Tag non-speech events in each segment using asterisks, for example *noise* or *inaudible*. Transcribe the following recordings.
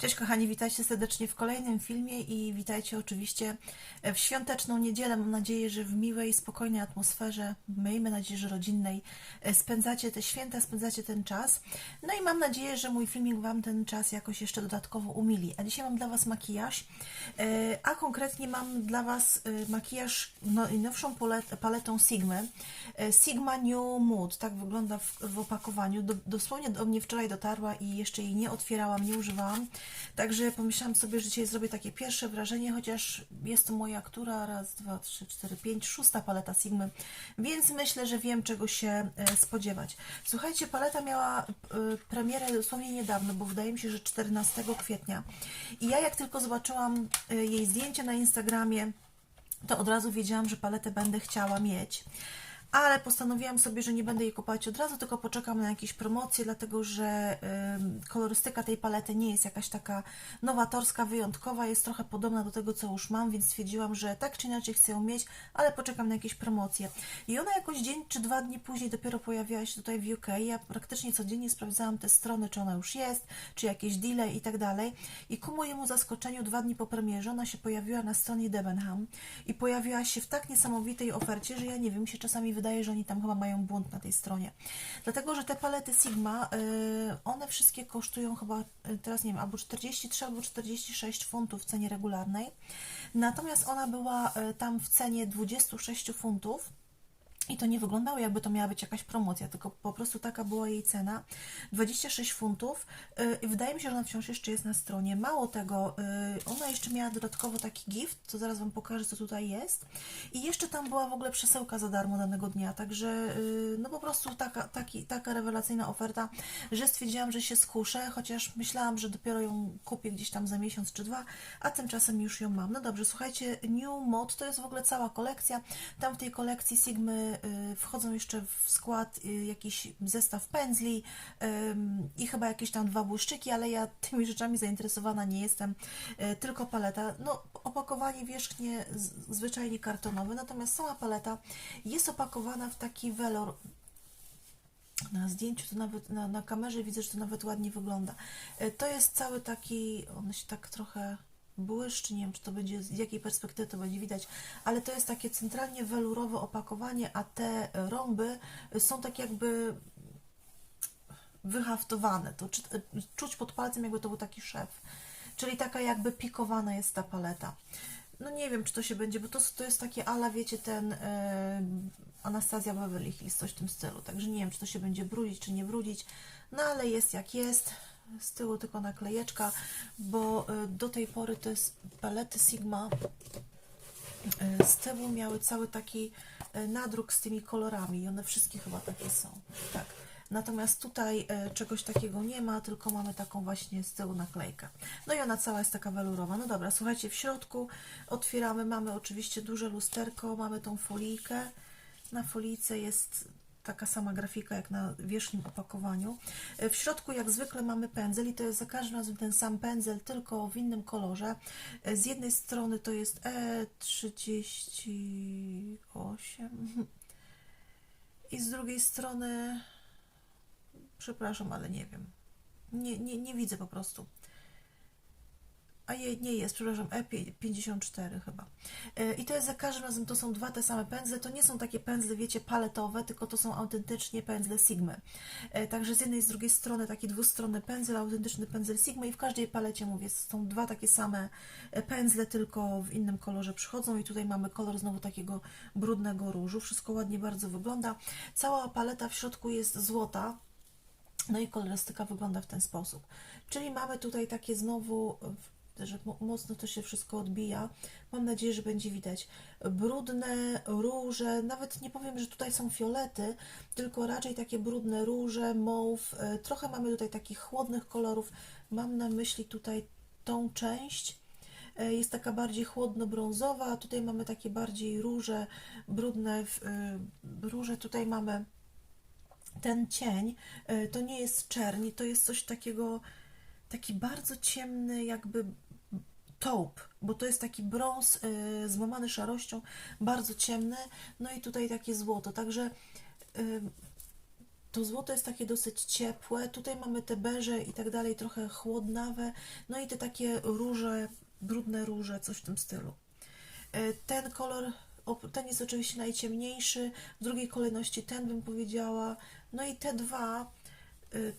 Cześć kochani, witajcie serdecznie w kolejnym filmie i witajcie oczywiście w świąteczną niedzielę. Mam nadzieję, że w miłej, spokojnej atmosferze, miejmy nadzieję, że rodzinnej, spędzacie te święta, spędzacie ten czas. No i mam nadzieję, że mój filmik Wam ten czas jakoś jeszcze dodatkowo umili. A dzisiaj mam dla Was makijaż, e, a konkretnie mam dla Was e, makijaż no, nowszą palet- paletą Sigmy. E, Sigma New Mood, tak wygląda w, opakowaniu. Do, dosłownie do mnie wczoraj dotarła i jeszcze jej nie otwierałam, nie używałam. Także pomyślałam sobie, że dzisiaj zrobię takie pierwsze wrażenie, chociaż jest to moja która, raz, dwa, trzy, cztery, pięć, szósta paleta Sigmy, więc myślę, że wiem czego się e, spodziewać. Słuchajcie, paleta miała e, premierę dosłownie niedawno, bo wydaje mi się, że 14 kwietnia. I ja jak tylko zobaczyłam e, jej zdjęcie na Instagramie, to od razu wiedziałam, że paletę będę chciała mieć. Ale postanowiłam sobie, że nie będę jej kupować od razu, tylko poczekam na jakieś promocje, dlatego że ym, kolorystyka tej palety nie jest jakaś taka nowatorska, wyjątkowa, jest trochę podobna do tego, co już mam, więc stwierdziłam, że tak czy inaczej chcę ją mieć, ale poczekam na jakieś promocje. I ona jakoś dzień czy dwa dni później dopiero pojawiła się tutaj w UK. Ja praktycznie codziennie sprawdzałam te strony, czy ona już jest, czy jakieś deale i tak dalej. I ku mojemu zaskoczeniu, dwa dni po premierze, ona się pojawiła na stronie Debenham i pojawiła się w tak niesamowitej ofercie, że ja nie wiem, się czasami wydaje, że oni tam chyba mają błąd na tej stronie. Dlatego, że te palety Sigma, y, one wszystkie kosztują chyba, y, teraz nie wiem, albo 43, albo 46 funtów w cenie regularnej. Natomiast ona była y, tam w cenie 26 funtów. I to nie wyglądało, jakby to miała być jakaś promocja, tylko po prostu taka była jej cena. 26 funtów. Yy, wydaje mi się, że ona wciąż jeszcze jest na stronie. Mało tego, yy, ona jeszcze miała dodatkowo taki gift, co zaraz Wam pokażę, co tutaj jest. I jeszcze tam była w ogóle przesyłka za darmo danego dnia, także yy, no po prostu taka, taki, taka rewelacyjna oferta, że stwierdziłam, że się skuszę, chociaż myślałam, że dopiero ją kupię gdzieś tam za miesiąc czy dwa, a tymczasem już ją mam. No dobrze, słuchajcie, New Mod to jest w ogóle cała kolekcja. Tam w tej kolekcji Sigmy wchodzą jeszcze w skład y, jakiś zestaw pędzli i chyba jakieś tam dwa błyszczyki, ale ja *laughs* tymi rzeczami zainteresowana nie jestem, y, tylko paleta. No, opakowanie wierzchnie zwyczajnie kartonowe, natomiast sama paleta jest opakowana w taki welor. Na zdjęciu to nawet, na, na kamerze widzę, że to nawet ładnie wygląda. Y, To jest cały taki, on się tak trochę błyszczy, nie wiem, czy to będzie, z jakiej perspektywy to będzie widać, ale to jest takie centralnie welurowe opakowanie, a te rąby są tak jakby wyhaftowane. To czuć pod palcem, jakby to był taki szef. Czyli taka jakby pikowana jest ta paleta. No nie wiem, czy to się będzie, bo to, to jest takie ala, wiecie, ten e, Anastazja Beverly Hills, coś w tym stylu. Także nie wiem, czy to się będzie brudzić, czy nie brudzić. No ale jest jak jest. Z tyłu tylko naklejeczka, bo e, do tej pory jest palety Sigma e, z tyłu miały cały taki e, nadruk z tymi kolorami i one wszystkie chyba takie są. Tak. Natomiast tutaj czegoś takiego nie ma, tylko mamy taką właśnie z tyłu naklejkę. No i ona cała jest taka welurowa. No dobra, słuchajcie, w środku otwieramy, mamy oczywiście duże lusterko, mamy tą folijkę. Na folijce jest taka sama grafika jak na wierzchnim opakowaniu. E, W środku jak zwykle mamy pędzel i to jest za każdym razem ten sam pędzel, tylko w innym kolorze. E, Z jednej strony to jest E38 i z drugiej strony przepraszam, ale nie wiem. Nie, nie, nie widzę po prostu. A je, nie jest, przepraszam, E54 chyba. E, I to jest za każdym razem, to są dwa te same pędzle. To nie są takie pędzle, wiecie, paletowe, tylko to są autentycznie pędzle Sigmy. E, Także z jednej i z drugiej strony taki dwustronny pędzel, autentyczny pędzel Sigmy i w każdej palecie, mówię, są dwa takie same e, pędzle, tylko w innym kolorze przychodzą i tutaj mamy kolor znowu takiego brudnego różu. Wszystko ładnie bardzo wygląda. Cała paleta w środku jest złota, no i kolorystyka wygląda w ten sposób. Czyli mamy tutaj takie znowu, że mo- mocno to się wszystko odbija. Mam nadzieję, że będzie widać brudne róże, nawet nie powiem, że tutaj są fiolety, tylko raczej takie brudne róże, mauve. E, Trochę mamy tutaj takich chłodnych kolorów. Mam na myśli tutaj tą część. E, Jest taka bardziej chłodno-brązowa, tutaj mamy takie bardziej róże, brudne e, róże. Tutaj mamy ten cień to nie jest czerń, to jest coś takiego, taki bardzo ciemny, jakby taupe, bo to jest taki brąz y, złamany szarością, bardzo ciemny, no i tutaj takie złoto, także y, to złoto jest takie dosyć ciepłe. Tutaj mamy te beże i tak dalej, trochę chłodnawe. No i te takie róże, brudne róże, coś w tym stylu. E, Ten kolor, ten jest oczywiście najciemniejszy, w drugiej kolejności ten bym powiedziała. No i te dwa, y,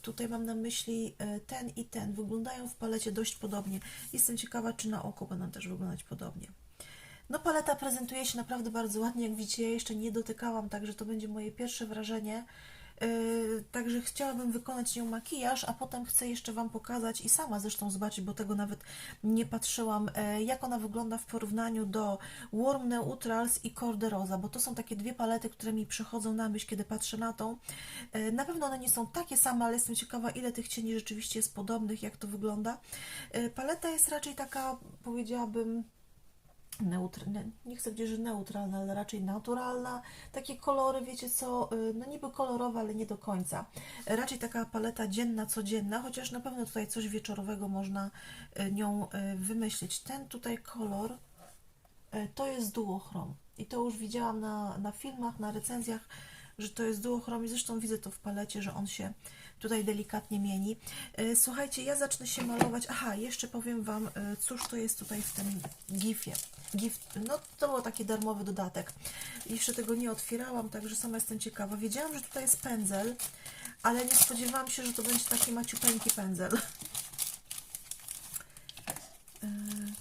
tutaj mam na myśli y, ten i ten, wyglądają w palecie dość podobnie. Jestem ciekawa, czy na oko będą też wyglądać podobnie. No paleta prezentuje się naprawdę bardzo ładnie, jak widzicie, ja jeszcze nie dotykałam, także to będzie moje pierwsze wrażenie. Yy, także chciałabym wykonać nią makijaż, a potem chcę jeszcze Wam pokazać i sama zresztą zobaczyć, bo tego nawet nie patrzyłam, e, jak ona wygląda w porównaniu do Warm Neutrals i Cor de Rosa, bo to są takie dwie palety, które mi przychodzą na myśl, kiedy patrzę na tą. E, Na pewno one nie są takie same, ale jestem ciekawa, ile tych cieni rzeczywiście jest podobnych, jak to wygląda. E, Paleta jest raczej taka, powiedziałabym, neutr, nie, chcę powiedzieć, że neutralna, ale raczej naturalna. Takie kolory, wiecie co, y, no niby kolorowe, ale nie do końca. Raczej taka paleta dzienna, codzienna, chociaż na pewno tutaj coś wieczorowego można y, nią y, wymyślić. Ten tutaj kolor to jest duochrom i to już widziałam na, na filmach, na recenzjach, że to jest duochrom i zresztą widzę to w palecie, że on się tutaj delikatnie mieni. Y, Słuchajcie, ja zacznę się malować. Aha, jeszcze powiem Wam, y, cóż to jest tutaj w tym gifie. Gif, no to był taki darmowy dodatek. Jeszcze tego nie otwierałam, także sama jestem ciekawa. Wiedziałam, że tutaj jest pędzel, ale nie spodziewałam się, że to będzie taki maciupeńki pędzel. Yy,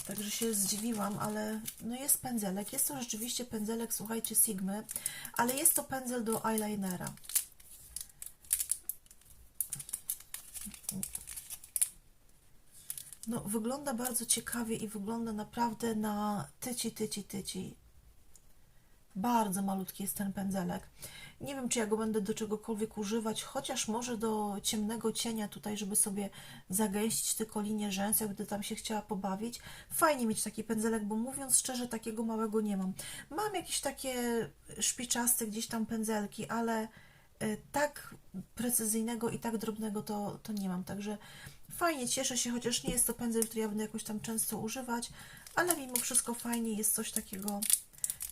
*laughs* Także się zdziwiłam, ale no jest pędzelek. Jest to rzeczywiście pędzelek, słuchajcie, Sigmy, ale jest to pędzel do eyelinera. No, wygląda bardzo ciekawie i wygląda naprawdę na tyci, tyci, tyci. Bardzo malutki jest ten pędzelek. Nie wiem, czy ja go będę do czegokolwiek używać, chociaż może do ciemnego cienia tutaj, żeby sobie zagęścić tylko linię rzęs, jak gdy tam się chciała pobawić. Fajnie mieć taki pędzelek, bo mówiąc szczerze, takiego małego nie mam. Mam jakieś takie szpiczaste gdzieś tam pędzelki, ale y, tak precyzyjnego i tak drobnego to, to nie mam, także fajnie, cieszę się, chociaż nie jest to pędzel, który ja będę jakoś tam często używać, ale mimo wszystko fajnie jest coś takiego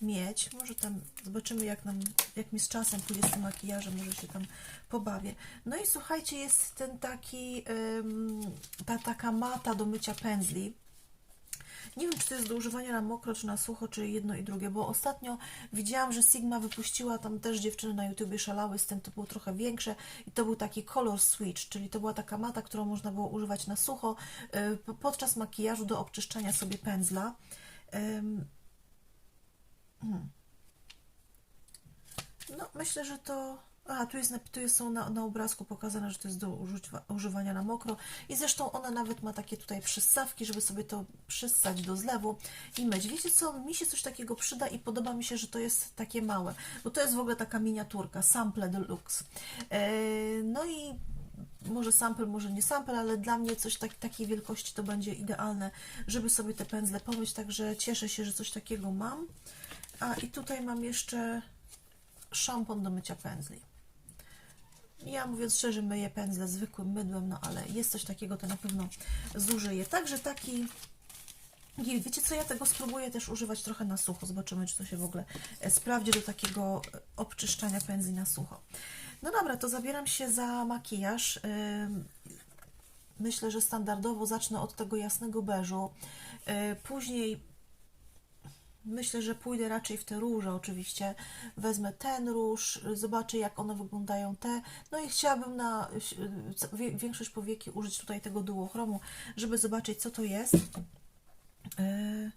mieć. Może tam zobaczymy, jak, nam, jak mi z czasem pójdzie z tym makijażem, może się tam pobawię. No i słuchajcie, jest ten taki, ym, ta taka mata do mycia pędzli. Nie wiem, czy to jest do używania na mokro, czy na sucho, czy jedno i drugie, bo ostatnio widziałam, że Sigma wypuściła, tam też dziewczyny na YouTubie szalały z tym, to było trochę większe i to był taki color switch, czyli to była taka mata, którą można było używać na sucho y, po- podczas makijażu do obczyszczania sobie pędzla. Hmm. No, myślę, że to. A, tu, jest, tu jest, są na, na obrazku pokazane, że to jest do używania na mokro. I zresztą ona nawet ma takie tutaj przyssawki, żeby sobie to przyssać do zlewu i myć. Wiecie co? Mi się coś takiego przyda i podoba mi się, że to jest takie małe, bo to jest w ogóle taka miniaturka, sample deluxe. Eee, no i może sample, może nie sample, ale dla mnie coś tak, takiej wielkości to będzie idealne, żeby sobie te pędzle pomyć, także cieszę się, że coś takiego mam. A i tutaj mam jeszcze szampon do mycia pędzli. Ja mówiąc szczerze, myję pędzle zwykłym mydłem, no ale jest coś takiego, to na pewno zużyję. Także taki. Nie, wiecie co, ja tego spróbuję też używać trochę na sucho. Zobaczymy, czy to się w ogóle e, sprawdzi do takiego e, obczyszczania pędzli na sucho. No dobra, to zabieram się za makijaż. Myślę, że standardowo zacznę od tego jasnego beżu. Yy, Później Myślę, że pójdę raczej w te róże oczywiście. Wezmę ten róż, zobaczę jak one wyglądają te. No i chciałabym na większość powieki użyć tutaj tego duochromu, żeby zobaczyć co to jest. Yy,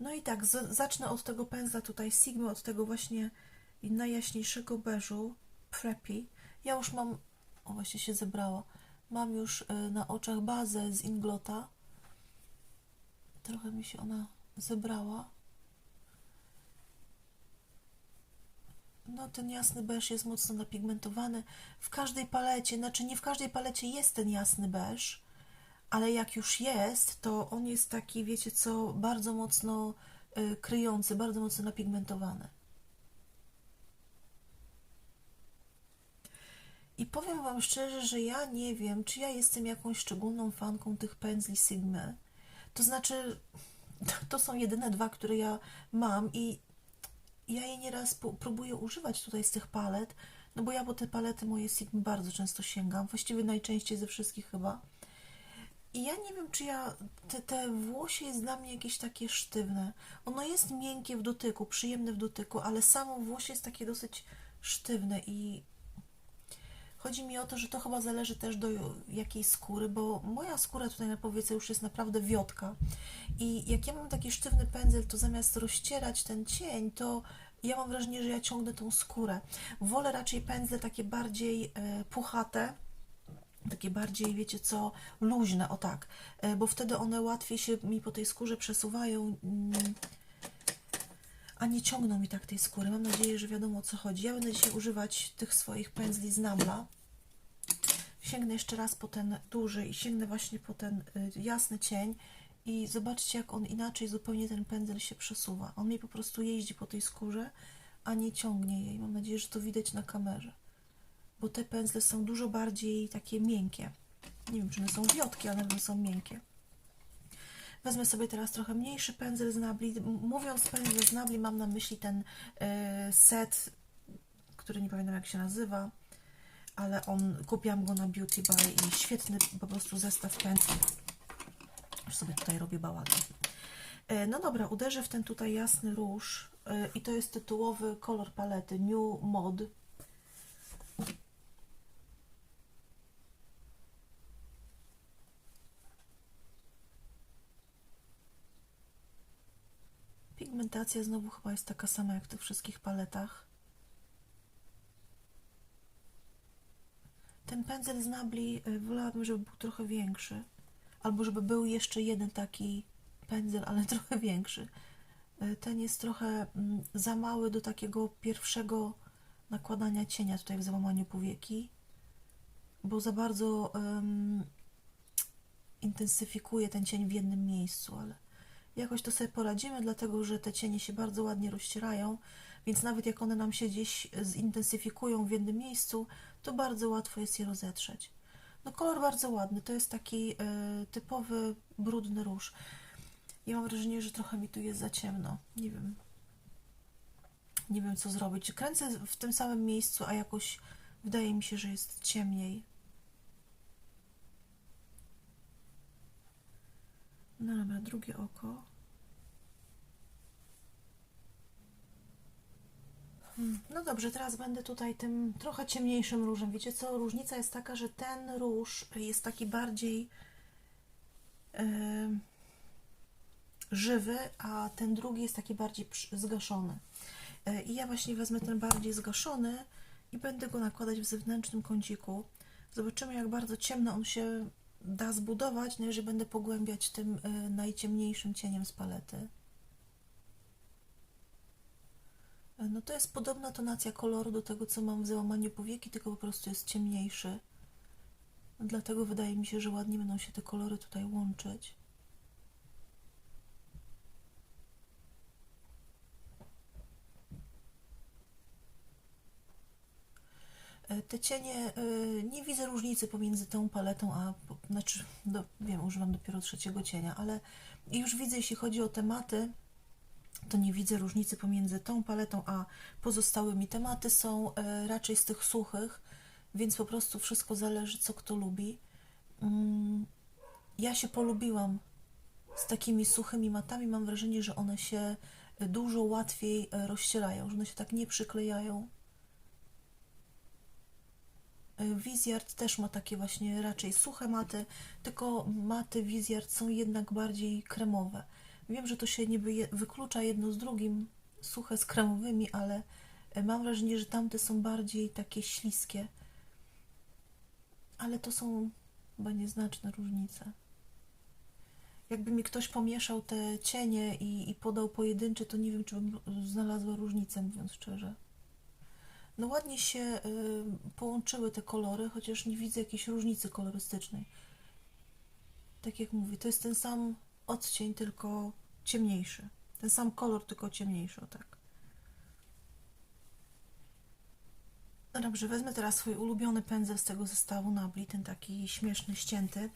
No i tak, zacznę od tego pędzla tutaj Sigmy, od tego właśnie najjaśniejszego beżu, Preppy. Ja już mam, o właśnie się zebrała, mam już y, na oczach bazę z Inglota. Trochę mi się ona zebrała. No, ten jasny beż jest mocno napigmentowany. W każdej palecie, znaczy nie w każdej palecie jest ten jasny beż, ale jak już jest, to on jest taki, wiecie co, bardzo mocno y, kryjący, bardzo mocno napigmentowany. I powiem Wam szczerze, że ja nie wiem, czy ja jestem jakąś szczególną fanką tych pędzli Sigmy. To znaczy, *laughs* to są jedyne dwa, które ja mam i ja je nieraz próbuję używać tutaj z tych palet, No bo ja po te palety moje Sigmy bardzo często sięgam, właściwie najczęściej ze wszystkich chyba. I ja nie wiem, czy ja. Te, te włosie jest dla mnie jakieś takie sztywne. Ono jest miękkie w dotyku, przyjemne w dotyku, ale samo włosie jest takie dosyć sztywne i chodzi mi o to, że to chyba zależy też do jakiej skóry, bo moja skóra tutaj na powiece już jest naprawdę wiotka. I jak ja mam taki sztywny pędzel, to zamiast rozcierać ten cień, to ja mam wrażenie, że ja ciągnę tą skórę. Wolę raczej pędzle takie bardziej e, puchate, takie bardziej, wiecie co, luźne, o tak, E, bo wtedy one łatwiej się mi po tej skórze przesuwają, mm, a nie ciągną mi tak tej skóry. Mam nadzieję, że wiadomo o co chodzi. Ja będę dzisiaj używać tych swoich pędzli z Nabla. Sięgnę jeszcze raz po ten duży i sięgnę właśnie po ten y, jasny cień i zobaczcie, jak on inaczej zupełnie ten pędzel się przesuwa. On mi po prostu jeździ po tej skórze, a nie ciągnie jej. Mam nadzieję, że to widać na kamerze bo te pędzle są dużo bardziej takie miękkie. Nie wiem, czy one są wiotkie, ale one są miękkie. Wezmę sobie teraz trochę mniejszy pędzel z Nabli. Mówiąc pędzel z Nabli, mam na myśli ten e, set, który nie pamiętam jak się nazywa, ale on, kupiłam go na Beauty Buy i świetny po prostu zestaw pędzli. Już sobie tutaj robię bałagan. E, No dobra, uderzę w ten tutaj jasny róż e, i to jest tytułowy kolor palety New Mod. Pigmentacja znowu chyba jest taka sama jak w tych wszystkich paletach. Ten pędzel z Nabli y, wolałabym, żeby był trochę większy. Albo żeby był jeszcze jeden taki pędzel, ale *laughs* trochę większy. Y, Ten jest trochę mm, za mały do takiego pierwszego nakładania cienia tutaj w załamaniu powieki, bo za bardzo em, intensyfikuje ten cień w jednym miejscu, ale jakoś to sobie poradzimy, dlatego że te cienie się bardzo ładnie rozcierają, więc nawet jak one nam się gdzieś zintensyfikują w jednym miejscu, to bardzo łatwo jest je rozetrzeć. No kolor bardzo ładny, to jest taki e, typowy brudny róż. Ja mam wrażenie, że trochę mi tu jest za ciemno. Nie wiem. Nie wiem co zrobić. Kręcę w tym samym miejscu, a jakoś wydaje mi się, że jest ciemniej. No dobra, drugie oko. No dobrze, teraz będę tutaj tym trochę ciemniejszym różem. Wiecie co? Różnica jest taka, że ten róż jest taki bardziej em, żywy, a ten drugi jest taki bardziej zgaszony. E, I ja właśnie wezmę ten bardziej zgaszony i będę go nakładać w zewnętrznym kąciku. Zobaczymy, jak bardzo ciemno on się da zbudować, no jeżeli będę pogłębiać tym e, najciemniejszym cieniem z palety. E, No to jest podobna tonacja koloru do tego, co mam w załamaniu powieki, tylko po prostu jest ciemniejszy. Dlatego wydaje mi się, że ładnie będą się te kolory tutaj łączyć. E, Te cienie, e, nie widzę różnicy pomiędzy tą paletą, a, znaczy, do, wiem, używam dopiero trzeciego cienia, ale już widzę, jeśli chodzi o tematy, to nie widzę różnicy pomiędzy tą paletą a pozostałymi. Tematy są e, raczej z tych suchych, więc po prostu wszystko zależy, co kto lubi. Mm, Ja się polubiłam z takimi suchymi matami. Mam wrażenie, że one się e, dużo łatwiej e, rozcierają, że one się tak nie przyklejają. Wizjard też ma takie właśnie raczej suche maty, tylko maty Wizjard są jednak bardziej kremowe. Wiem, że to się niby wyklucza jedno z drugim, suche z kremowymi, ale e, mam wrażenie, że tamte są bardziej takie śliskie. Ale to są chyba nieznaczne różnice. Jakby mi ktoś pomieszał te cienie i, i podał pojedyncze, to nie wiem, czy bym znalazła różnicę, mówiąc szczerze. No ładnie się y, połączyły te kolory, chociaż nie widzę jakiejś różnicy kolorystycznej. Tak jak mówię, to jest ten sam odcień, tylko ciemniejszy. Ten sam kolor, tylko ciemniejszy, o tak. No dobrze, wezmę teraz swój ulubiony pędzel z tego zestawu Nabli, ten taki śmieszny, ścięty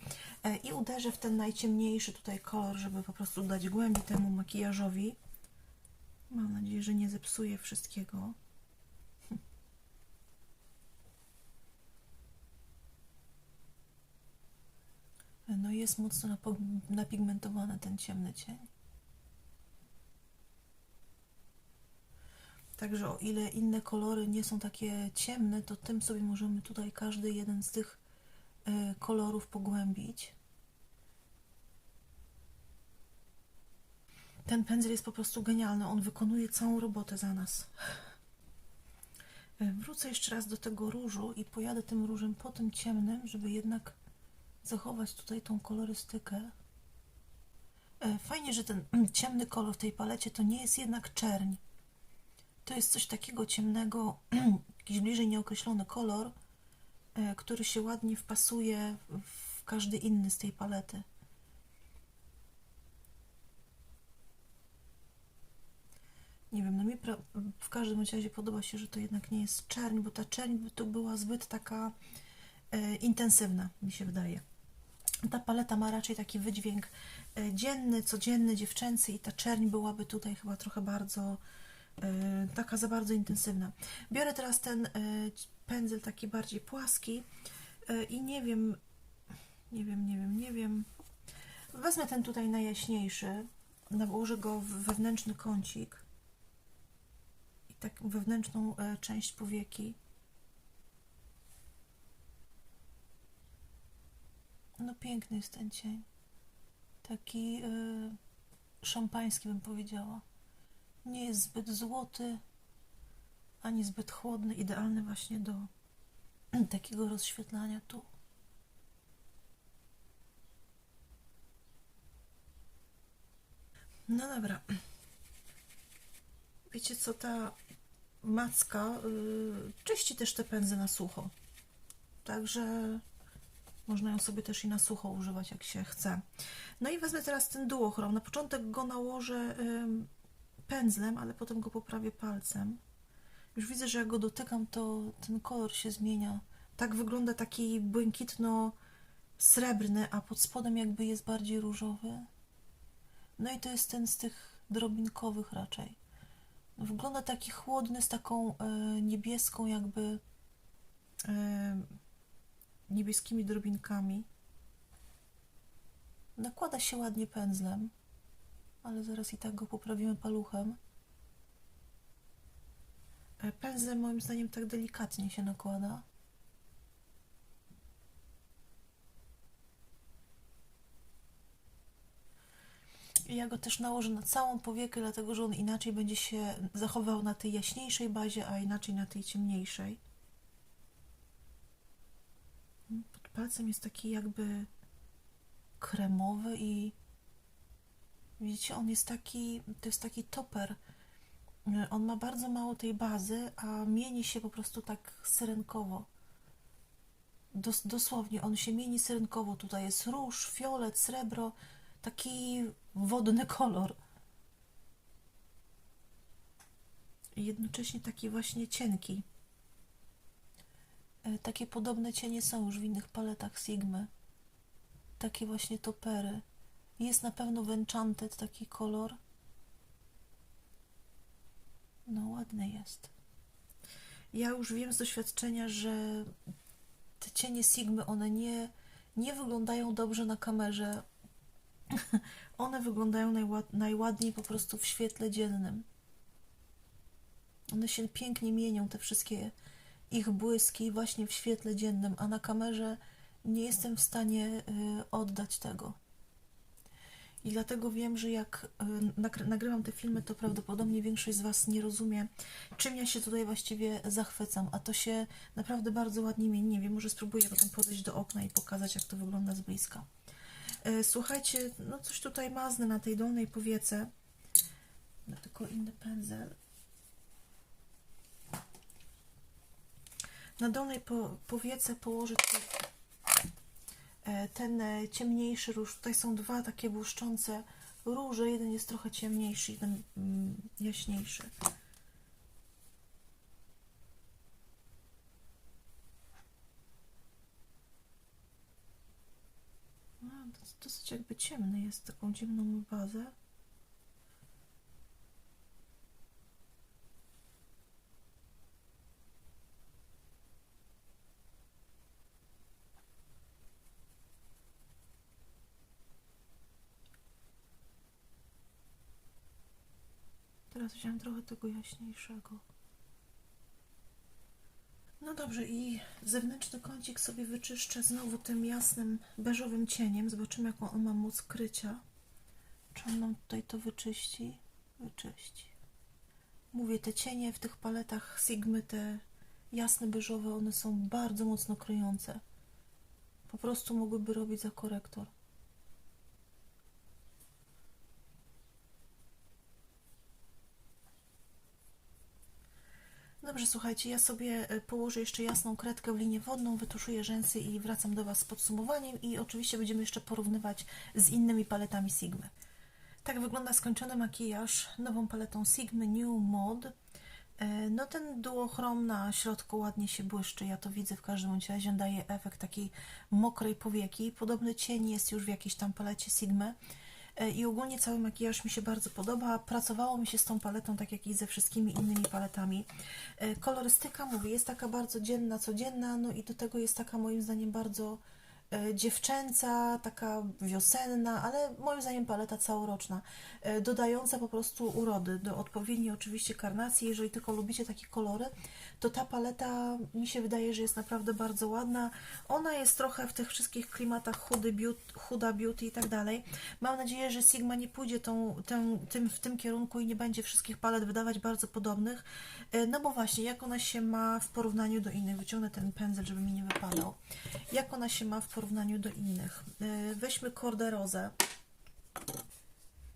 e, i uderzę w ten najciemniejszy tutaj kolor, żeby po prostu dać głębi temu makijażowi. Mam nadzieję, że nie zepsuję wszystkiego. No jest mocno napigmentowany ten ciemny cień. Także o ile inne kolory nie są takie ciemne, to tym sobie możemy tutaj każdy jeden z tych e, kolorów pogłębić. Ten pędzel jest po prostu genialny. On wykonuje całą robotę za nas. E, Wrócę jeszcze raz do tego różu i pojadę tym różem po tym ciemnym, żeby jednak zachować tutaj tą kolorystykę. E, Fajnie, że ten *clears throat* ciemny kolor w tej palecie to nie jest jednak czerń. To jest coś takiego ciemnego, *clears throat* jakiś bliżej nieokreślony kolor, e, który się ładnie wpasuje w każdy inny z tej palety. Nie wiem, no mi w każdym razie podoba się, że to jednak nie jest czerń, bo ta czerń by tu była zbyt taka e, intensywna, mi się wydaje. Ta paleta ma raczej taki wydźwięk e, dzienny, codzienny, dziewczęcy i ta czerń byłaby tutaj chyba trochę bardzo e, taka za bardzo intensywna. Biorę teraz ten e, pędzel taki bardziej płaski i nie wiem, nie wiem, nie wiem, nie wiem. Wezmę ten tutaj najjaśniejszy, nałożę go w wewnętrzny kącik i tak wewnętrzną część powieki. No piękny jest ten cień. Taki y, szampański bym powiedziała. Nie jest zbyt złoty, ani zbyt chłodny. Idealny właśnie do *clears throat* takiego rozświetlania tu. No dobra. Wiecie co, ta macka y, czyści też te pędze na sucho. Także można ją sobie też i na sucho używać, jak się chce. No i wezmę teraz ten duochrom. Na początek go nałożę pędzlem, ale potem go poprawię palcem. Już widzę, że jak go dotykam, to ten kolor się zmienia. Tak wygląda taki błękitno-srebrny, a pod spodem jakby jest bardziej różowy. No i to jest ten z tych drobinkowych raczej. Wygląda taki chłodny, z taką e, niebieską jakby niebieskimi drobinkami. Nakłada się ładnie pędzlem, ale zaraz i tak go poprawimy paluchem. E, Pędzlem moim zdaniem tak delikatnie się nakłada. Ja go też nałożę na całą powiekę, dlatego że on inaczej będzie się zachował na tej jaśniejszej bazie, a inaczej na tej ciemniejszej. Pod palcem jest taki jakby kremowy i widzicie, on jest taki, to jest taki toper. On ma bardzo mało tej bazy, a mieni się po prostu tak syrenkowo. Dos, dosłownie, on się mieni syrenkowo. Tutaj jest róż, fiolet, srebro, taki wodny *laughs* kolor. I jednocześnie taki właśnie cienki. E, Takie podobne cienie są już w innych paletach Sigmy. Takie właśnie topery. Jest na pewno w Enchanted taki kolor. No ładny jest. Ja już wiem z doświadczenia, że te cienie Sigmy, one nie, nie wyglądają dobrze na kamerze. *laughs* One wyglądają najład, najładniej po prostu w świetle dziennym. One się pięknie mienią, te wszystkie ich błyski właśnie w świetle dziennym, a na kamerze nie jestem w stanie y, oddać tego. I dlatego wiem, że jak y, nagry- nagrywam te filmy, to prawdopodobnie większość z Was nie rozumie, czym ja się tutaj właściwie zachwycam, a to się naprawdę bardzo ładnie mieni. Nie wiem, może spróbuję potem podejść do okna i pokazać, jak to wygląda z bliska. Y, Słuchajcie, no coś tutaj mazne na tej dolnej powiece. No, tylko inny pędzel. Na dolnej po, powiece tutaj e, ten e, ciemniejszy róż. Tutaj są dwa takie błyszczące róże. Jeden jest trochę ciemniejszy, jeden mm, jaśniejszy. No, dos- dosyć jakby ciemny jest, taką ciemną bazę. Teraz wziąłem trochę tego jaśniejszego. No dobrze, i zewnętrzny kącik sobie wyczyszczę znowu tym jasnym, beżowym cieniem. Zobaczymy, jaką on ma moc krycia. Czy on nam tutaj to wyczyści? Wyczyści. Mówię, te cienie w tych paletach Sigmy, te jasne, beżowe, one są bardzo mocno kryjące. Po prostu mogłyby robić za korektor. Dobrze, słuchajcie, ja sobie e, położę jeszcze jasną kredkę w linię wodną, wytuszuję rzęsy i wracam do Was z podsumowaniem i oczywiście będziemy jeszcze porównywać z innymi paletami Sigmy. Tak wygląda skończony makijaż nową paletą Sigmy New Mod. E, No ten duochrom na środku ładnie się błyszczy, ja to widzę w każdym razie, daje efekt takiej mokrej powieki. Podobny cień jest już w jakiejś tam palecie Sigmy. E, I ogólnie cały makijaż mi się bardzo podoba. Pracowało mi się z tą paletą, tak jak i ze wszystkimi innymi paletami. E, Kolorystyka, mówię, jest taka bardzo dzienna, codzienna, no i do tego jest taka moim zdaniem bardzo dziewczęca, taka wiosenna, ale moim zdaniem paleta całoroczna, e, dodająca po prostu urody do odpowiedniej oczywiście karnacji. Jeżeli tylko lubicie takie kolory, to ta paleta mi się wydaje, że jest naprawdę bardzo ładna. Ona jest trochę w tych wszystkich klimatach chudy beauty, chuda beauty i tak dalej. Mam nadzieję, że Sigma nie pójdzie tą, tą, tym, w tym kierunku i nie będzie wszystkich palet wydawać bardzo podobnych. E, No bo właśnie, jak ona się ma w porównaniu do innych? Wyciągnę ten pędzel, żeby mi nie wypadał. Jak ona się ma w porównaniu do innych? E, Weźmy Corderozę.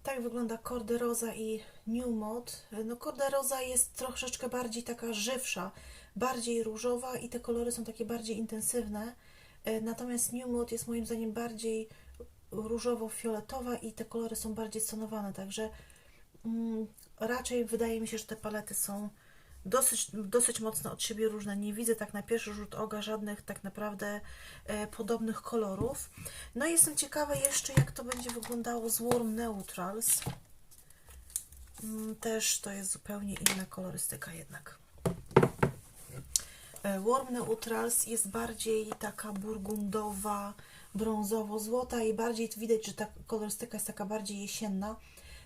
Tak wygląda Corderoza i New Mod. No Corderoza jest troszeczkę bardziej taka żywsza, bardziej różowa i te kolory są takie bardziej intensywne. E, Natomiast New Mod jest moim zdaniem bardziej różowo-fioletowa i te kolory są bardziej stonowane, także mm, raczej wydaje mi się, że te palety są dosyć, dosyć mocno od siebie różne. Nie widzę tak na pierwszy rzut oka żadnych tak naprawdę e, podobnych kolorów. No i jestem ciekawa jeszcze, jak to będzie wyglądało z Warm Neutrals. Mm, Też to jest zupełnie inna kolorystyka jednak. E, Warm Neutrals jest bardziej taka burgundowa, brązowo-złota i bardziej widać, że ta kolorystyka jest taka bardziej jesienna.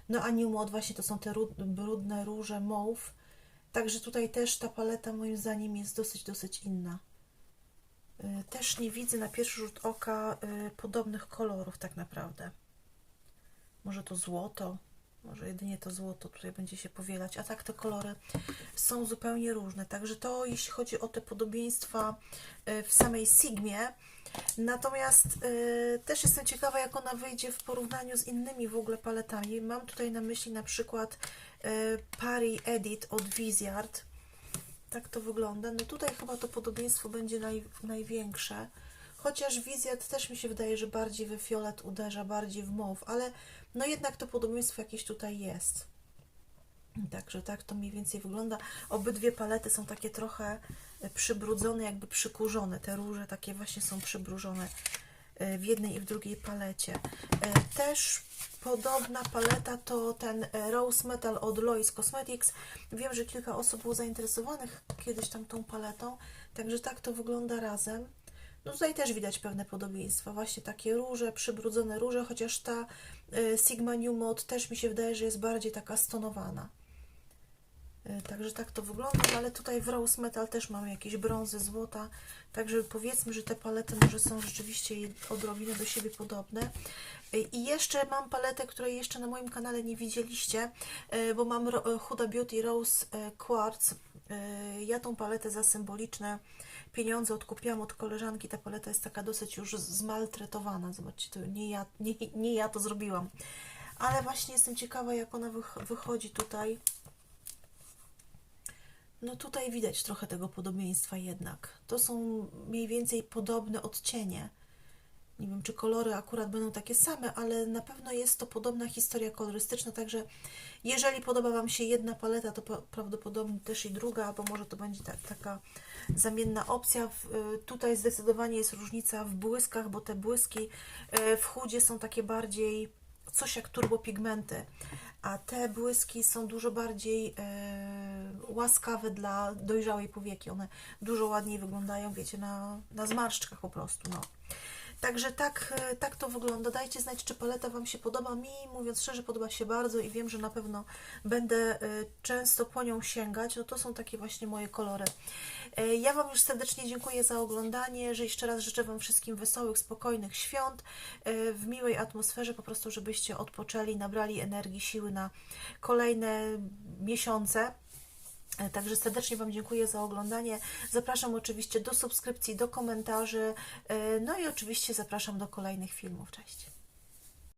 No a New Mod właśnie to są te rud- brudne róże mauve. Także tutaj też ta paleta moim zdaniem jest dosyć, dosyć inna. Y, Też nie widzę na pierwszy rzut oka y, podobnych kolorów tak naprawdę. Może to złoto, może jedynie to złoto tutaj będzie się powielać, a tak te kolory są zupełnie różne. Także to jeśli chodzi o te podobieństwa y, w samej Sigmie. Natomiast też jestem ciekawa, jak ona wyjdzie w porównaniu z innymi w ogóle paletami. Mam tutaj na myśli na przykład Pari Edit od Viziard. Tak to wygląda. No tutaj chyba to podobieństwo będzie naj, największe. Chociaż Viziard też mi się wydaje, że bardziej we fiolet uderza, bardziej w mauve, ale no jednak to podobieństwo jakieś tutaj jest. Także tak to mniej więcej wygląda. Obydwie palety są takie trochę e, przybrudzone, jakby przykurzone. Te róże takie właśnie są przybrużone e, w jednej i w drugiej palecie. E, Też podobna paleta to ten e, Rose Metal od Lois Cosmetics. Wiem, że kilka osób było zainteresowanych kiedyś tam tą paletą, także tak to wygląda razem. No tutaj też widać pewne podobieństwa, właśnie takie róże, przybrudzone róże, chociaż ta e, Sigma New Mod też mi się wydaje, że jest bardziej taka stonowana. E, Także tak to wygląda, no ale tutaj w Rose Metal też mamy jakieś brązy, złota, także powiedzmy, że te palety może są rzeczywiście odrobinę do siebie podobne. E, I jeszcze mam paletę, której jeszcze na moim kanale nie widzieliście, e, bo mam Huda Beauty Rose Quartz. Ja tą paletę za symboliczne pieniądze odkupiłam od koleżanki. Ta paleta jest taka dosyć już zmaltretowana. Zobaczcie, to nie ja, nie, nie ja to zrobiłam. Ale właśnie jestem ciekawa, jak ona wych- wychodzi tutaj. No tutaj widać trochę tego podobieństwa jednak. To są mniej więcej podobne odcienie. Nie wiem, czy kolory akurat będą takie same, ale na pewno jest to podobna historia kolorystyczna, także jeżeli podoba Wam się jedna paleta, to prawdopodobnie też i druga, albo może to będzie ta, taka zamienna opcja. Y, tutaj zdecydowanie jest różnica w błyskach, bo te błyski y, w chudzie są takie bardziej coś jak turbopigmenty, a te błyski są dużo bardziej e, łaskawe dla dojrzałej powieki. One dużo ładniej wyglądają, wiecie, na, na zmarszczkach po prostu. No. Także tak, e, tak to wygląda. Dajcie znać, czy paleta Wam się podoba. Mi, mówiąc szczerze, podoba się bardzo i wiem, że na pewno będę e, często po nią sięgać. No to są takie właśnie moje kolory. E, Ja Wam już serdecznie dziękuję za oglądanie, że jeszcze raz życzę Wam wszystkim wesołych, spokojnych świąt, w miłej atmosferze, po prostu, żebyście odpoczęli, nabrali energii, siły na kolejne miesiące. E, Także serdecznie Wam dziękuję za oglądanie. Zapraszam oczywiście do subskrypcji, do komentarzy. e, No i oczywiście zapraszam do kolejnych filmów. Cześć.